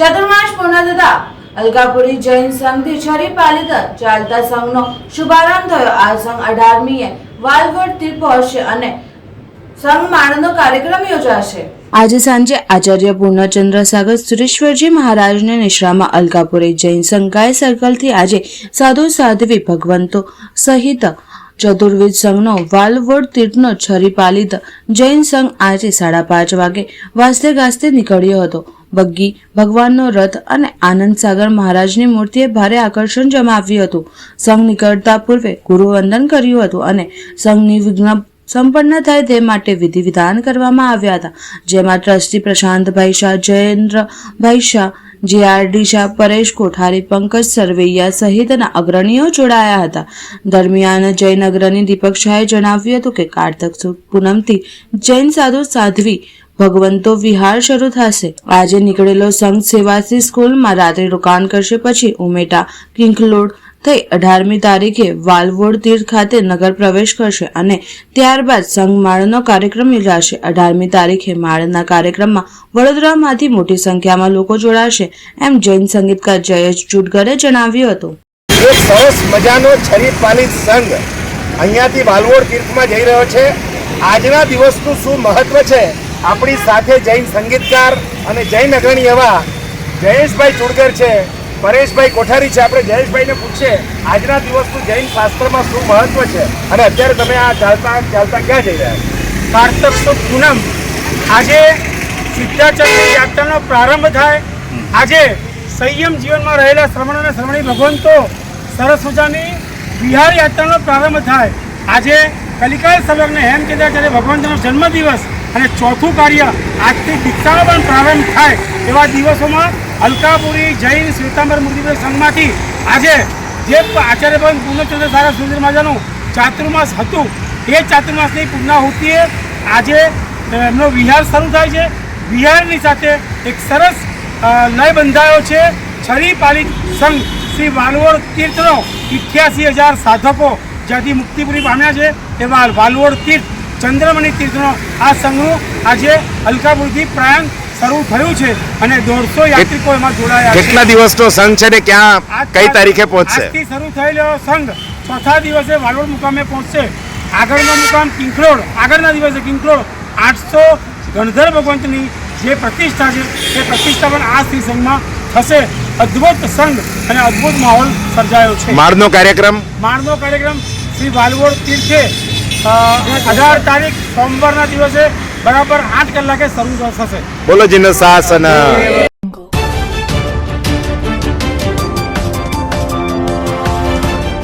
ચતુર્માસ પૂર્ણ થતા અલકાપુરી જૈન સંઘથી છરી પાલિતા ચાલતા સંઘનો શુભારંભ થયો. આ સંઘ અઢારમીએ વાલવડથી પહોંચશે અને સંઘ માણનો કાર્યક્રમ યોજાશે. આજે સાંજે આચાર્ય પૂર્ણચંદ્ર સાગર સુરેશ્વરજી મહારાજને નિશ્રામાં અલકાપુરી જૈન સંઘ સર્કલથી આજે સાધુ સાધ્વી ભગવંતો સહિત ચતુર્વિધ સંઘનો વાલવડ તીર્થનો છરી પાલિત જૈન સંઘ આજે સાડા પાંચ વાગે વાસ્તે ગાસ્તે નીકળ્યો હતો. બગ્ગી, ભગવાનનો રથ અને આનંદ સાગર મહારાજની મૂર્તિએ ભારે આકર્ષણ જમાવ્યું હતું. સંઘ નીકળતા પૂર્વે ગુરુવંદન કર્યું હતું અને સંઘની વિઘ્ન સંપન્ન થાય તે માટે વિધિ વિધાન કરવામાં આવ્યા હતા. જેમાં ટ્રસ્ટી પ્રશાંતભાઈ શાહ જયેન્દ્રભાઈ શાહ, જીઆરડી શાહ, પરેશ કોઠારી, પંકજ સરવૈયા સહિતના અગ્રણીઓ જોડાયા હતા. દરમિયાન જૈન અગ્રણી દીપક શાહે જણાવ્યું હતું કે, કારતક પૂનમથી જૈન સાધુ સાધ્વી ભગવંતો વિહાર શરૂ થશે. આજે નીકળેલો સંઘ સેવાસી સ્કૂલમાં રાત્રે રોકાણ કરશે પછી ઉમેટા કિંકલોડ થઈ અઢારમી તારીખે વાલવોડ તીર્થ ખાતે નગર પ્રવેશ કરશે અને ત્યારબાદ સંઘ માળનો કાર્યક્રમ યોજાશે. અઢારમી તારીખે માળના કાર્યક્રમમાં વડોદરામાંથી મોટી સંખ્યામાં લોકો જોડાશે એમ જૈન સંગીતકાર જયેશ ચુડગરે જણાવ્યું હતું. એક સરસ મજાનો છરી પાલિત સંઘ અહીંયાથી વાલવોડ તીર્થમાં જઈ રહ્યો છે. આજના દિવસનું શું મહત્વ છે? આપણી સાથે જૈન સંગીતકાર અને જૈન અગ્રણી એવા જયેશભાઈ ચુડકર છે. પરેશભાઈ કોઠારી છે. આપણે જયેશભાઈને પૂછીએ, આજના દિવસનું જૈન શાસ્ત્રમાં શું મહત્વ છે? અને અત્યારે તમે આ ચાલતા ચાલતા ક્યાં જઈ રહ્યા કાર્તક કારતક પૂનમ. આજે સિદ્ધાચંદ્ર યાત્રાનો પ્રારંભ થાય. આજે સંયમ જીવનમાં રહેલા શ્રમણ અને શ્રમણી ભગવંતો સરસ મજાની વિહાર યાત્રાનો પ્રારંભ થાય. આજે કલિકાલ સલગ્ન હેમ કેદાચાર્ય ભગવંતનો જન્મદિવસ અને ચોથું કાર્ય આજથી દીક્ષાનો પ્રારંભ થાય એવા દિવસોમાં અલકાપુરી જૈન શ્વેતાંબર મૂર્તિપ્રદ સંઘમાંથી આજે જે આચાર્ય પૂર્ણચંદ્ર સારા સુંદર મજાનું ચાતુર્માસ હતું, એ ચાતુર્માસની પૂર્ણાહુતિએ આજે એમનો વિહાર શરૂ થાય છે. વિહારની સાથે એક સરસ લય બંધાયો છે. છરી પાલિત સંઘ શ્રી વાલવડ તીર્થનો ઇઠ્યાસી હજાર સાધકો જ્યાંથી મુક્તિપુરી પામ્યા છે, એવા વાલવડ તીર્થ ચંદ્રમણી તીર્થનો આ સંઘનું આજે અલકાપુરથી પ્રયાણ શરૂ થયું છે અને દોઢસો યાત્રિકો એમાં જોડાયા કેટલા દિવસનો સંઘ છે ને ક્યાં કઈ તારીખે પહોંચશે? આજથી શરૂ થયેલો સંઘ ચોથા દિવસે વાલોડ મુકામે પહોંચશે. આગળનો મુકામ કિંકરોડ આગળના દિવસે કિંકરોડ આઠસો ગણધર ભગવંતની જે પ્રતિષ્ઠા છે એ પ્રતિષ્ઠા પણ આ શ્રી સંઘમાં થશે. અદ્ભુત સંઘ અને અદ્ભુત માહોલ સર્જાયો છે. માળનો કાર્યક્રમ? માળનો કાર્યક્રમ શ્રી વાલવોડ તીર્થે અઢાર તારીખ સોમવારના દિવસે બરાબર આઠ કલાકે શરૂ થશે. બોલો જીનો દેવ